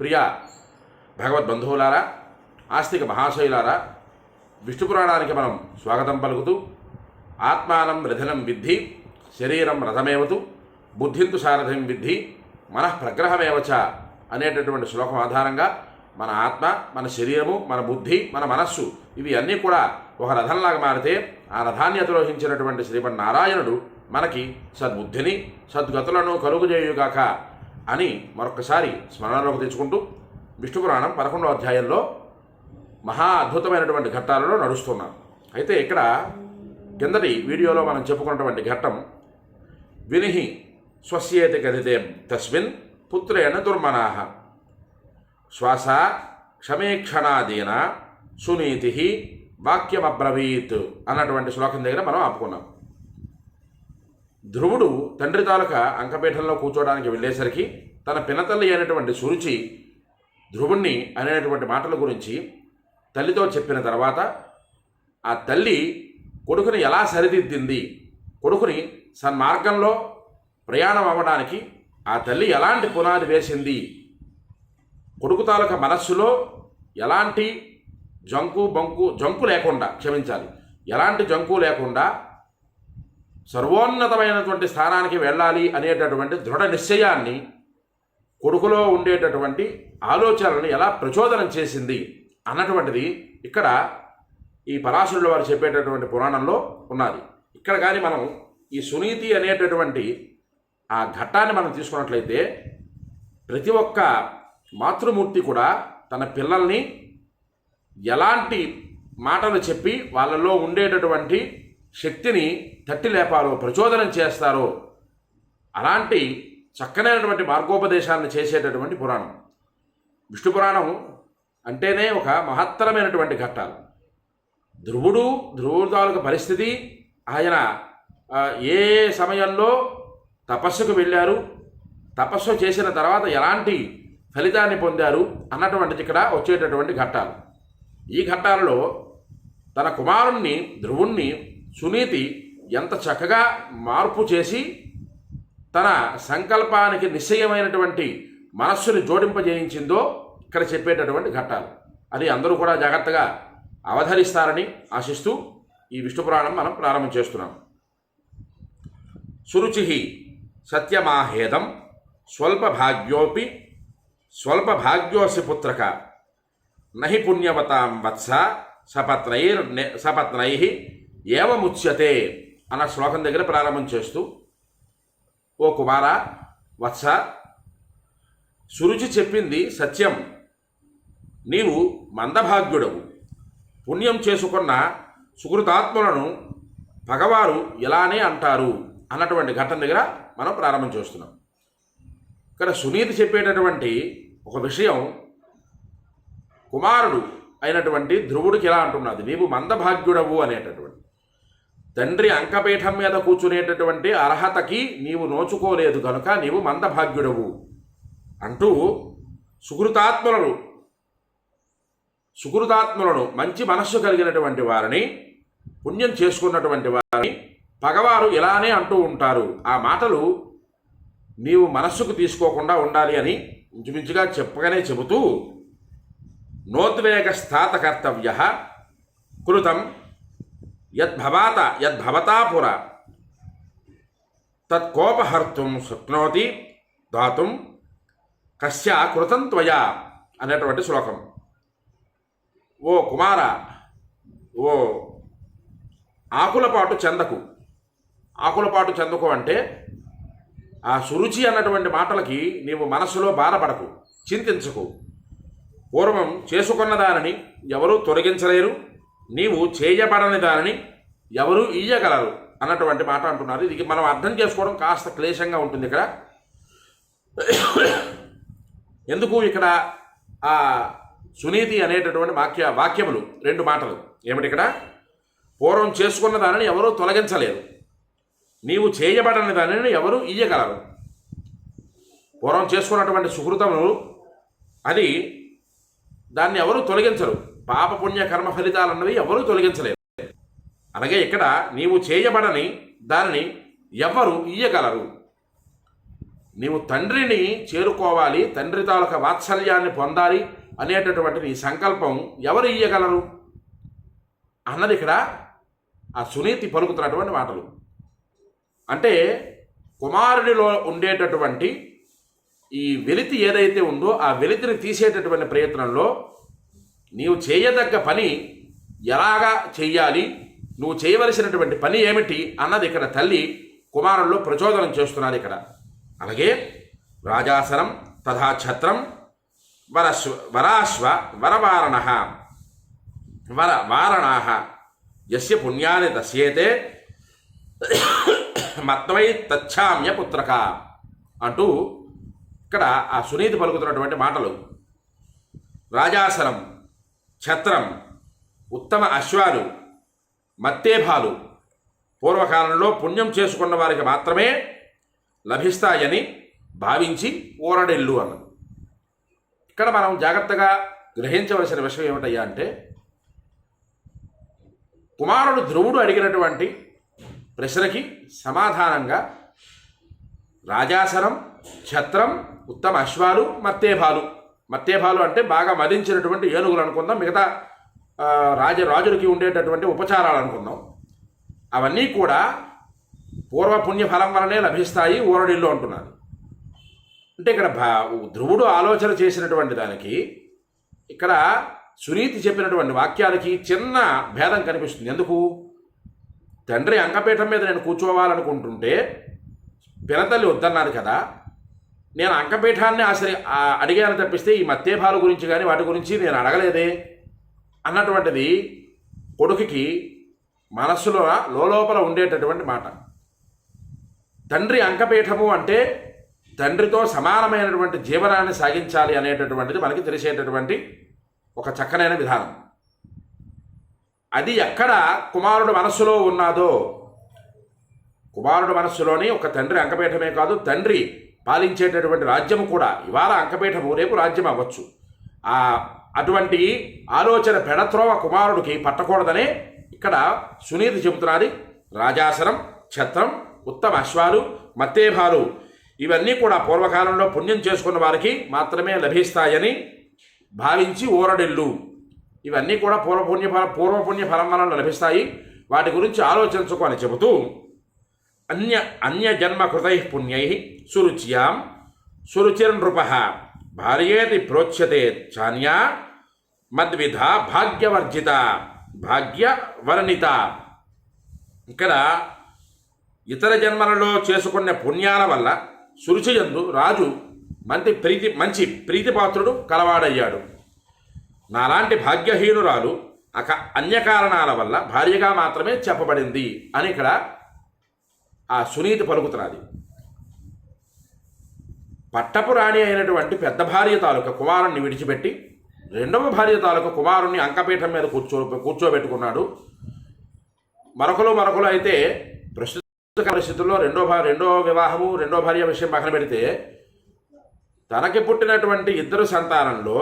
ప్రియ భగవద్బంధువులారా ఆస్తిక మహాశయులారా విష్ణు పురాణానికి మనం స్వాగతం పలుకుతూ ఆత్మానం రథనం విద్ధి శరీరం రథమేవతు బుద్ధింతు సారథం విద్ధి మనఃప్రగ్రహమేవచ అనేటటువంటి శ్లోకం ఆధారంగా మన ఆత్మ మన శరీరము మన బుద్ధి మన మనస్సు ఇవి అన్నీ కూడా ఒక రథంలాగా మారితే ఆ రథాన్ని అతిరోహించినటువంటి శ్రీమన్నారాయణుడు మనకి సద్బుద్ధిని సద్గతులను కలుగుజేయుగాక అని మరొకసారి స్మరణలోకి తెచ్చుకుంటూ విష్ణు పురాణం పదకొండవ అధ్యాయంలో మహా అద్భుతమైనటువంటి ఘట్టాలలో నడుస్తున్నాం అయితే ఇక్కడ కిందటి వీడియోలో మనం చెప్పుకున్నటువంటి ఘట్టం వినిహి స్వస్యేతి గదితే తస్మిన్ పుత్రేణ దుర్మనాహ శ్వాస క్షమేక్షణాదీన సునీతి వాక్యమబ్రవీత్ అన్నటువంటి శ్లోకం దగ్గర మనం ఆపుకున్నాం. ధ్రువుడు తండ్రి తాలూక అంకపీఠంలో కూర్చోవడానికి వెళ్ళేసరికి తన పినతల్లి అయినటువంటి సురుచి ధ్రువుణ్ణి అనేటువంటి మాటల గురించి తల్లితో చెప్పిన తర్వాత ఆ తల్లి కొడుకుని ఎలా సరిదిద్దింది? కొడుకుని సన్మార్గంలో ప్రయాణం అవ్వడానికి ఆ తల్లి ఎలాంటి పునాది వేసింది? కొడుకు తాలూకా మనస్సులో ఎలాంటి జంకు బంకు జంకు లేకుండా క్షమించాలి. ఎలాంటి జంకు లేకుండా సర్వోన్నతమైనటువంటి స్థానానికి వెళ్ళాలి అనేటటువంటి దృఢ నిశ్చయాన్ని కొడుకులో ఉండేటటువంటి ఆలోచనలను ఎలా ప్రచోదనం చేసింది అన్నటువంటిది ఇక్కడ ఈ పరాశరుల వారు చెప్పేటటువంటి పురాణంలో ఉన్నది. ఇక్కడ కానీ మనం ఈ సునీతి అనేటటువంటి ఆ ఘట్టాన్ని మనం తీసుకున్నట్లయితే ప్రతి ఒక్క మాతృమూర్తి కూడా తన పిల్లల్ని ఎలాంటి మాటలు చెప్పి వాళ్ళలో ఉండేటటువంటి శక్తిని తట్టి లేపాలో ప్రచోదనం చేస్తారో అలాంటి చక్కనైనటువంటి మార్గోపదేశాలను చేసేటటువంటి పురాణం. విష్ణు పురాణం అంటేనే ఒక మహత్తరమైనటువంటి ఘట్టాలు. ధ్రువుడు ధ్రువుడు పరిస్థితి ఆయన ఏ సమయంలో తపస్సుకు వెళ్ళారు తపస్సు చేసిన తర్వాత ఎలాంటి ఫలితాన్ని పొందారు అన్నటువంటిది ఇక్కడ వచ్చేటటువంటి ఘట్టాలు. ఈ ఘట్టాలలో తన కుమారుణ్ణి ధ్రువుణ్ణి సునీతి ఎంత చక్కగా మార్పు చేసి తన సంకల్పానికి నిశ్చయమైనటువంటి మనస్సుని జోడింపజేయించిందో ఇక్కడ చెప్పేటటువంటి ఘట్టాలు. అది అందరూ కూడా జాగ్రత్తగా అవధరిస్తారని ఆశిస్తూ ఈ విష్ణు పురాణం మనం ప్రారంభం చేస్తున్నాం. సురుచి సత్యమాహేదం స్వల్పభాగ్యోపి స్వల్పభాగ్యోసి పుత్రక నహి పుణ్యవతాం వత్స సపత్నైర్ సపత్నై ఏవముచ్యతే అన్న శ్లోకం దగ్గర ప్రారంభం చేస్తూ ఓ కుమార వత్స సురుచి చెప్పింది సత్యం. నీవు మందభాగ్యుడవు. పుణ్యం చేసుకున్న సుకృతాత్ములను భగవారు ఇలానే అంటారు అన్నటువంటి ఘటన దగ్గర మనం ప్రారంభం చేస్తున్నాం. ఇక్కడ సునీతి చెప్పేటటువంటి ఒక విషయం కుమారుడు అయినటువంటి ధ్రువుడికి ఎలా అంటున్నది? నీవు మందభాగ్యుడవు అనేటటువంటి. తండ్రి అంకపీఠం మీద కూర్చునేటటువంటి అర్హతకి నీవు నోచుకోలేదు కనుక నీవు మందభాగ్యుడవు అంటూ సుకృతాత్ములను సుకృతాత్ములను మంచి మనస్సు కలిగినటువంటి వారిని పుణ్యం చేసుకున్నటువంటి వారిని పగవారు ఇలానే అంటూ ఉంటారు. ఆ మాటలు నీవు మనస్సుకు తీసుకోకుండా ఉండాలి అని ఇంచుమించుగా చెప్పగానే చెబుతూ నోద్వేగ స్థాత కర్తవ్య కృతం యద్భవాత యద్భవతాపుర తత్కోపహర్తుం శక్నోతి దాతుం కశ్య కృతం త్వయా అనేటువంటి శ్లోకం. ఓ కుమార ఓ ఆకులపాటు చెందకు. ఆకులపాటు చెందకు అంటే ఆ సురుచి అన్నటువంటి మాటలకి నీవు మనస్సులో బాధపడకు చింతించకు. పూర్వం చేసుకున్న దానిని ఎవరూ తొలగించలేరు. నీవు చేయబడని దానిని ఎవరు ఇయ్యగలరు అన్నటువంటి మాట అంటున్నారు. ఇది మనం అర్థం చేసుకోవడం కాస్త క్లేశంగా ఉంటుంది ఇక్కడ. ఎందుకు ఇక్కడ ఆ సునీతి అనేటటువంటి వాక్య వాక్యములు? రెండు మాటలు. ఏమిటి ఇక్కడ? పూర్వం చేసుకున్న దానిని ఎవరూ తొలగించలేరు. నీవు చేయబడని దానిని ఎవరు ఇయ్యగలరు పూర్వం చేసుకున్నటువంటి సుకృతములు అది దాన్ని ఎవరు తొలగించరు. పాప పుణ్య కర్మ ఫలితాలు అన్నవి ఎవరు తొలగించలేరు అలాగే ఇక్కడ నీవు చేయబడని దానిని ఎవరు ఇయ్యగలరు. నీవు తండ్రిని చేరుకోవాలి తండ్రి తాలూక వాత్సల్యాన్ని పొందాలి అనేటటువంటి నీ సంకల్పం ఎవరు ఇయ్యగలరు? అన్నది ఇక్కడ ఆ సునీతి పలుకుతున్నటువంటి మాటలు. అంటే కుమారుడిలో ఉండేటటువంటి ఈ వెలితి ఏదైతే ఉందో ఆ వెలితిని తీసేటటువంటి ప్రయత్నంలో నీవు చేయదగ్గ పని ఎలాగా చెయ్యాలి? నువ్వు చేయవలసినటువంటి పని ఏమిటి? అన్నది ఇక్కడ తల్లి కుమారుల్లో ప్రచోదనం చేస్తున్నది ఇక్కడ. అలాగే రాజాసనం తథా ఛత్రం వరశ్వ వరాశ్వ వరవారణ వర వారణాహ యస్య పుణ్యాన్ని దశ్యేతే మత్వై తచ్చామ్య పుత్రక అంటూ ఇక్కడ ఆ సునీతి పలుకుతున్నటువంటి మాటలు. రాజాసనం ఛత్రం ఉత్తమ అశ్వాలు మత్తేభాలు పూర్వకాలంలో పుణ్యం చేసుకున్న వారికి మాత్రమే లభిస్తాయని భావించి ఊరడెల్లు అన్నది. ఇక్కడ మనం జాగ్రత్తగా గ్రహించవలసిన విషయం ఏమిటయ్యా అంటే కుమారుడు ధ్రువుడు అడిగినటువంటి ప్రశ్నకి సమాధానంగా రాజాసనం ఛత్రం ఉత్తమ అశ్వాలు మత్తేభాలు మత్యభాలు అంటే బాగా మదించినటువంటి ఏనుగులు అనుకుందాం మిగతా రాజ రాజులకి ఉండేటటువంటి ఉపచారాలు అనుకుందాం. అవన్నీ కూడా పూర్వ పుణ్యఫలం వలనే లభిస్తాయి ఊరడిల్లు అంటున్నారు. అంటే ఇక్కడ భా ధ్రువుడు ఆలోచన చేసినటువంటి దానికి ఇక్కడ సునీతి చెప్పినటువంటి వాక్యాలకి చిన్న భేదం కనిపిస్తుంది. ఎందుకు? తండ్రి అంకపీఠం మీద నేను కూర్చోవాలనుకుంటుంటే పినతల్లి వద్దన్నారు కదా. నేను అంకపీఠాన్ని ఆశ్రయ అడిగాను తప్పిస్తే ఈ మత్తేభాల గురించి కానీ వాటి గురించి నేను అడగలేదే. అన్నటువంటిది కొడుకుకి మనస్సులో లోపల ఉండేటటువంటి మాట. తండ్రి అంకపీఠము అంటే తండ్రితో సమానమైనటువంటి జీవనాన్ని సాగించాలి అనేటటువంటిది మనకి తెలిసేటటువంటి ఒక చక్కనైన విధానం. అది ఎక్కడ కుమారుడు మనస్సులో ఉన్నాదో కుమారుడు మనస్సులోని ఒక తండ్రి అంకపీఠమే కాదు తండ్రి పాలించేటటువంటి రాజ్యము కూడా ఇవాళ అంకపీఠము రేపు రాజ్యం అవ్వచ్చు ఆ అటువంటి ఆలోచన పెడత్రోవ కుమారుడికి పట్టకూడదనే ఇక్కడ సునీతి చెబుతున్నది. రాజాసనం ఛత్రం ఉత్తమ అశ్వాలు మత్తేభాలు ఇవన్నీ కూడా పూర్వకాలంలో పుణ్యం చేసుకున్న వారికి మాత్రమే లభిస్తాయని భావించి ఊరడెల్లు. ఇవన్నీ కూడా పూర్వపుణ్య ఫల పూర్వపుణ్య ఫలం వలన లభిస్తాయి. వాటి గురించి ఆలోచించుకో అని చెబుతూ అన్య అన్యజన్మ కృతై పుణ్యై సురుచ్యాం సురుచిర్నృప భార్యేతి ప్రోచ్యతే చాన్యా మద్విధ భాగ్యవర్జిత భాగ్యవర్ణిత ఇక్కడ ఇతర జన్మలలో చేసుకున్న పుణ్యాల వల్ల సురుచియందు రాజు మంచి ప్రీతి మంచి ప్రీతిపాత్రుడు కలవాడయ్యాడు. నాలాంటి భాగ్యహీనురాలు అక అన్య కారణాల వల్ల భార్యగా మాత్రమే చెప్పబడింది అని ఇక్కడ ఆ సునీతి పలుకుతున్నది. పట్టపు రాణి అయినటువంటి పెద్ద భార్య తాలూకా కుమారుణ్ణి విడిచిపెట్టి రెండవ భార్య తాలూకా కుమారుణ్ణి అంకపీఠం మీద కూర్చో కూర్చోబెట్టుకున్నాడు. మరొకలు మరొకలు అయితే ప్రస్తుత పరిస్థితుల్లో రెండో భా రెండో వివాహము రెండో భార్య విషయం పక్కన పెడితే తనకి పుట్టినటువంటి ఇద్దరు సంతానంలో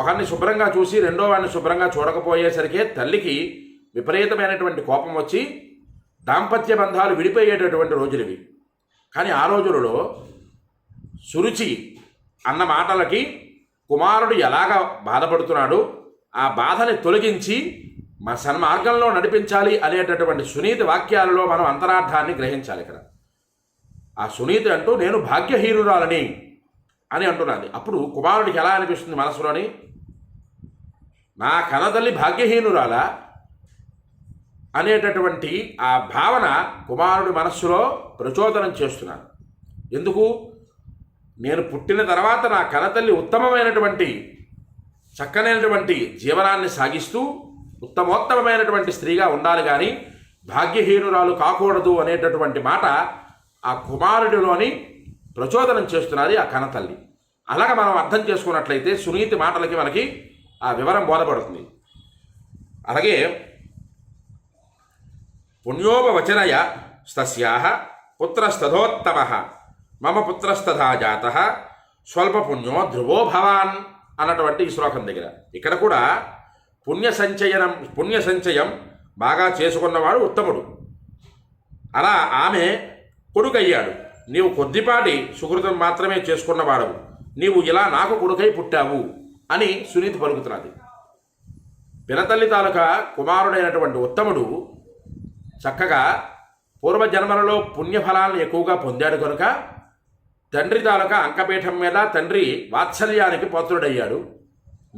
ఒకరిని శుభ్రంగా చూసి రెండో వాడిని శుభ్రంగా చూడకపోయేసరికి తల్లికి విపరీతమైనటువంటి కోపం వచ్చి దాంపత్య బంధాలు విడిపోయేటటువంటి రోజులవి. కానీ ఆ రోజులలో సురుచి అన్న మాటలకి కుమారుడు ఎలాగ బాధపడుతున్నాడు? ఆ బాధని తొలగించి మా సన్మార్గంలో నడిపించాలి అనేటటువంటి సునీతి వాక్యాలలో మనం అంతరార్థాన్ని గ్రహించాలి ఇక్కడ. ఆ సునీతి అంటూ నేను భాగ్యహీనురాలని అని అంటున్నది. అప్పుడు కుమారుడికి ఎలా అనిపిస్తుంది మనసులోని? నా కనతల్లి భాగ్యహీనురాలా? అనేటటువంటి ఆ భావన కుమారుడి మనస్సులో ప్రచోదనం చేస్తున్నాను. ఎందుకు? నేను పుట్టిన తర్వాత నా కనతల్లి ఉత్తమమైనటువంటి చక్కనైనటువంటి జీవనాన్ని సాగిస్తూ ఉత్తమోత్తమమైనటువంటి స్త్రీగా ఉండాలి కానీ భాగ్యహీనురాలు కాకూడదు అనేటటువంటి మాట ఆ కుమారుడిలోని ప్రచోదనం చేస్తున్నది ఆ కనతల్లి. అలాగ మనం అర్థం చేసుకున్నట్లయితే సునీతి మాటలకి మనకి ఆ వివరం బోధపడుతుంది. అలాగే పుణ్యోపవచనయ స్తస్యాహ పుత్రస్తథోత్తమ మమ పుత్రస్తథా జాత స్వల్పపుణ్యో ధ్రువో భవాన్ అన్నటువంటి ఈ శ్లోకం దగ్గర. ఇక్కడ కూడా పుణ్య సంచయనం పుణ్య సంచయం బాగా చేసుకున్నవాడు ఉత్తముడు. అలా ఆమె కొడుకయ్యాడు. నీవు కొద్దిపాటి సుకృతం మాత్రమే చేసుకున్నవాడవు. నీవు ఇలా నాకు కొడుకై పుట్టావు అని సునీతి పలుకుతున్నది. పినతల్లి తాలూకా కుమారుడైనటువంటి ఉత్తముడు చక్కగా పూర్వజన్మలలో పుణ్యఫలాలను ఎక్కువగా పొందాడు కనుక తండ్రి తాలూకా అంకపీఠం మీద తండ్రి వాత్సల్యానికి పాత్రుడయ్యాడు.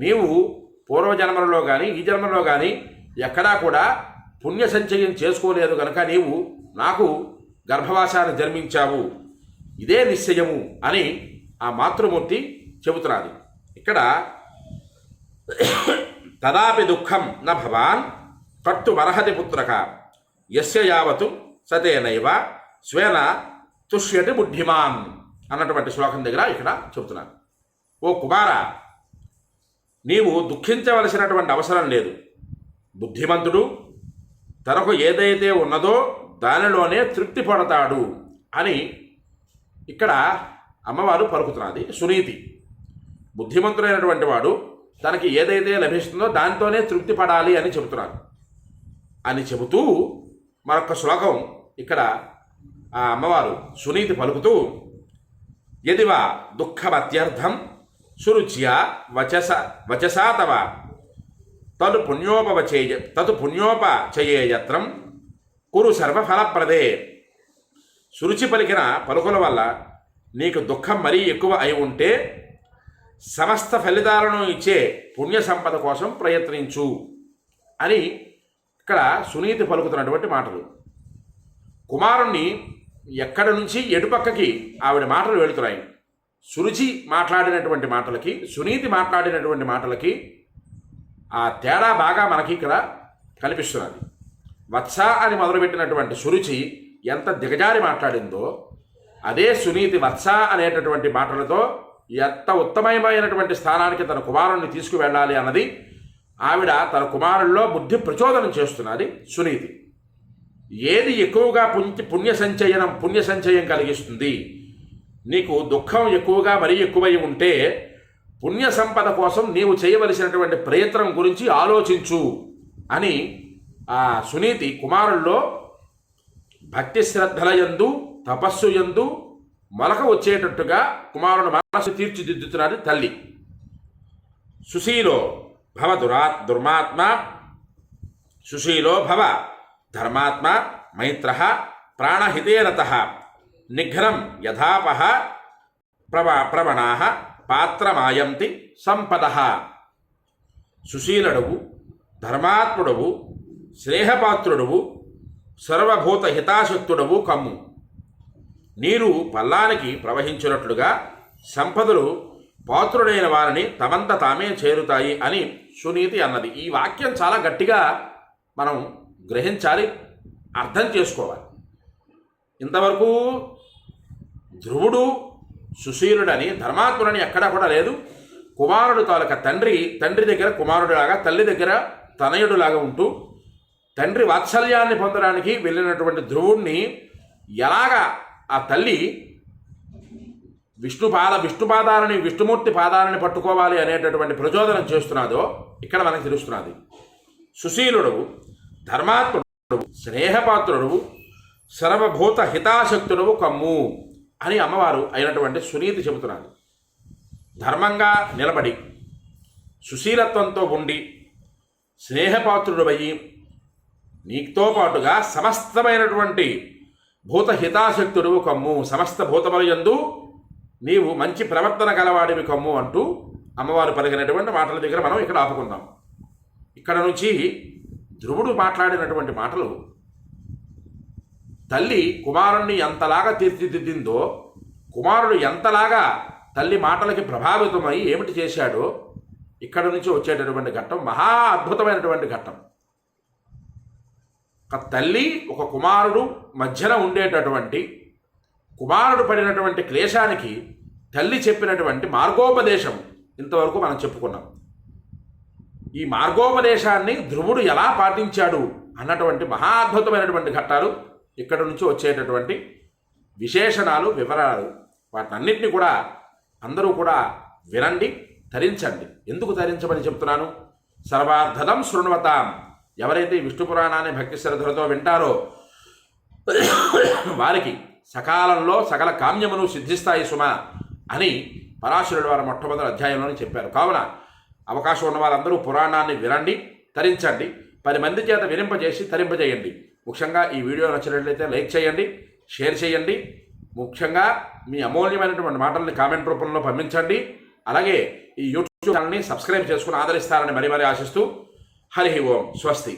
నీవు పూర్వజన్మలలో కానీ ఈ జన్మలో కానీ ఎక్కడా కూడా పుణ్య సంచయం చేసుకోలేదు కనుక నీవు నాకు గర్భవాసాన్ని జన్మించావు. ఇదే నిశ్చయము అని ఆ మాతృమూర్తి చెబుతున్నది ఇక్కడ తదాపి దుఃఖం న భవాన్ కర్తుమర్హతి పుత్రక. యస్య యావతు సతేనైవ స్వేన తుష్యటి బుద్ధిమాన్ అన్నటువంటి శ్లోకం దగ్గర ఇక్కడ చెబుతున్నాను. ఓ కుమార నీవు దుఃఖించవలసినటువంటి అవసరం లేదు. బుద్ధిమంతుడు తనకు ఏదైతే ఉన్నదో దానిలోనే తృప్తి పడతాడు అని ఇక్కడ అమ్మవారు పలుకుతున్నది. సునీతి బుద్ధిమంతుడైనటువంటి వాడు తనకి ఏదైతే లభిస్తుందో దానితోనే తృప్తి పడాలి అని చెబుతున్నారు అని చెబుతూ మరొక శ్లోకం ఇక్కడ ఆ అమ్మవారు సునీతి పలుకుతూ ఎదివా దుఃఖమత్యర్థం సురుచ్య వచస వచసా తవ తదు పుణ్యోపవచేయ తదు పుణ్యోపచయేయత్రం కురు సర్వఫలప్రదే. సురుచి పలికిన పలుకుల వల్ల నీకు దుఃఖం మరీ ఎక్కువ అయి ఉంటే సమస్త ఫలితాలను ఇచ్చే పుణ్య సంపద కోసం ప్రయత్నించు అని ఇక్కడ సునీతి పలుకుతున్నటువంటి మాటలు. కుమారుణ్ణి ఎక్కడి నుంచి ఎటుపక్కకి ఆవిడ మాటలు వెళుతున్నాయి. సురుచి మాట్లాడినటువంటి మాటలకి సునీతి మాట్లాడినటువంటి మాటలకి ఆ తేడా బాగా మనకి ఇక్కడ కనిపిస్తున్నది. వత్స అని మొదలుపెట్టినటువంటి సురుచి ఎంత దిగజారి మాట్లాడిందో అదే సునీతి వత్స అనేటటువంటి మాటలతో ఎంత ఉత్తమమైనటువంటి స్థానానికి తన కుమారుణ్ణి తీసుకువెళ్ళాలి అన్నది ఆవిడ తన కుమారుల్లో బుద్ధి ప్రచోదనం చేస్తున్నది సునీతి. ఏది ఎక్కువగా పుణ్య పుణ్య సంచయనం పుణ్య సంచయం కలిగిస్తుంది? నీకు దుఃఖం ఎక్కువగా మరీ ఎక్కువై ఉంటే పుణ్య సంపద కోసం నీవు చేయవలసినటువంటి ప్రయత్నం గురించి ఆలోచించు అని ఆ సునీతి కుమారుల్లో భక్తి శ్రద్ధల ఎందు తపస్సు యందు మొలక వచ్చేటట్టుగా కుమారుని మనసు తీర్చిదిద్దుతున్నది తల్లి. సుశీలో భవ దురా దుర్మాత్మ సుశీలో భవ ధర్మాత్మ మైత్ర ప్రాణహితేరత నిఘ్రం యథాపహ ప్రవ ప్రవణా పాత్రమాయంతి సంపద. సుశీలడవు ధర్మాత్ముడవు స్నేహపాత్రుడవు సర్వభూత హితాశక్తుడవు కమ్ము. నీరు పల్లానికి ప్రవహించినట్లుగా సంపదలు పాత్రుడైన వారిని తమంత తామే చేరుతాయి అని సునీతి అన్నది. ఈ వాక్యం చాలా గట్టిగా మనం గ్రహించాలి అర్థం చేసుకోవాలి. ఇంతవరకు ధ్రువుడు సుశీలుడని ధర్మాత్ముడని ఎక్కడా కూడా లేదు. కుమారుడు తాలూక తండ్రి తండ్రి దగ్గర కుమారుడులాగా తల్లి దగ్గర తనయుడులాగా ఉంటూ తండ్రి వాత్సల్యాన్ని పొందడానికి వెళ్ళినటువంటి ధ్రువుణ్ణి ఎలాగా ఆ తల్లి విష్ణు పాద విష్ణు పాదాలని విష్ణుమూర్తి పాదాలని పట్టుకోవాలి అనేటటువంటి ప్రచోదనం చేస్తున్నాదో ఇక్కడ మనకు తెలుస్తున్నది. సుశీలుడు ధర్మాత్ముడు స్నేహపాత్రుడు సర్వభూత హితాశక్తుడు కమ్ము అని అమ్మవారు అయినటువంటి సునీతి చెబుతున్నది. ధర్మంగా నిలబడి సుశీలత్వంతో ఉండి స్నేహపాత్రుడవయ్యి నీతో పాటుగా సమస్తమైనటువంటి భూత హితాశక్తుడు కమ్ము సమస్త భూతముల యందు నీవు మంచి ప్రవర్తన గలవాడివి కమ్ము అంటూ అమ్మవారు పలికినటువంటి మాటల దగ్గర మనం ఇక్కడ ఆపుకుందాం. ఇక్కడ నుంచి ధ్రువుడు మాట్లాడినటువంటి మాటలు తల్లి కుమారుణ్ణి ఎంతలాగా తీర్చిదిద్దిందో కుమారుడు ఎంతలాగా తల్లి మాటలకి ప్రభావితమై ఏమిటి చేశాడో ఇక్కడ నుంచి వచ్చేటటువంటి ఘట్టం మహా అద్భుతమైనటువంటి ఘట్టం. ఒక తల్లి ఒక కుమారుడు మధ్యన ఉండేటటువంటి కుమారుడు పడినటువంటి క్లేశానికి తల్లి చెప్పినటువంటి మార్గోపదేశం ఇంతవరకు మనం చెప్పుకున్నాం. ఈ మార్గోపదేశాన్ని ధ్రువుడు ఎలా పాటించాడు అన్నటువంటి మహా అద్భుతమైనటువంటి ఘట్టాలు ఇక్కడ నుంచి వచ్చేటటువంటి విశేషణాలు వివరాలు వాటన్నిటిని కూడా అందరూ కూడా వినండి ధరించండి. ఎందుకు ధరించమని చెప్తున్నాను? సర్వార్థదం శృణ్వతాం. ఎవరైతే ఈ విష్ణు పురాణాన్ని భక్తి శ్రద్ధలతో వింటారో వారికి సకాలంలో సకల కామ్యమును సిద్ధిస్తాయి సుమ అని పరాశరుడు వారు మొట్టమొదటి అధ్యాయంలోనే చెప్పారు. కావున అవకాశం ఉన్న వారందరూ పురాణాన్ని వినండి తరించండి పది మంది చేత వినింపజేసి తరింపజేయండి. ముఖ్యంగా ఈ వీడియో నచ్చినట్లయితే లైక్ చేయండి షేర్ చేయండి. ముఖ్యంగా మీ అమూల్యమైనటువంటి మాటల్ని కామెంట్ రూపంలో పంపించండి. అలాగే ఈ యూట్యూబ్ ఛానల్ని సబ్స్క్రైబ్ చేసుకుని ఆదరిస్తారని మరీ మరీ ఆశిస్తూ హరి ఓం స్వస్తి.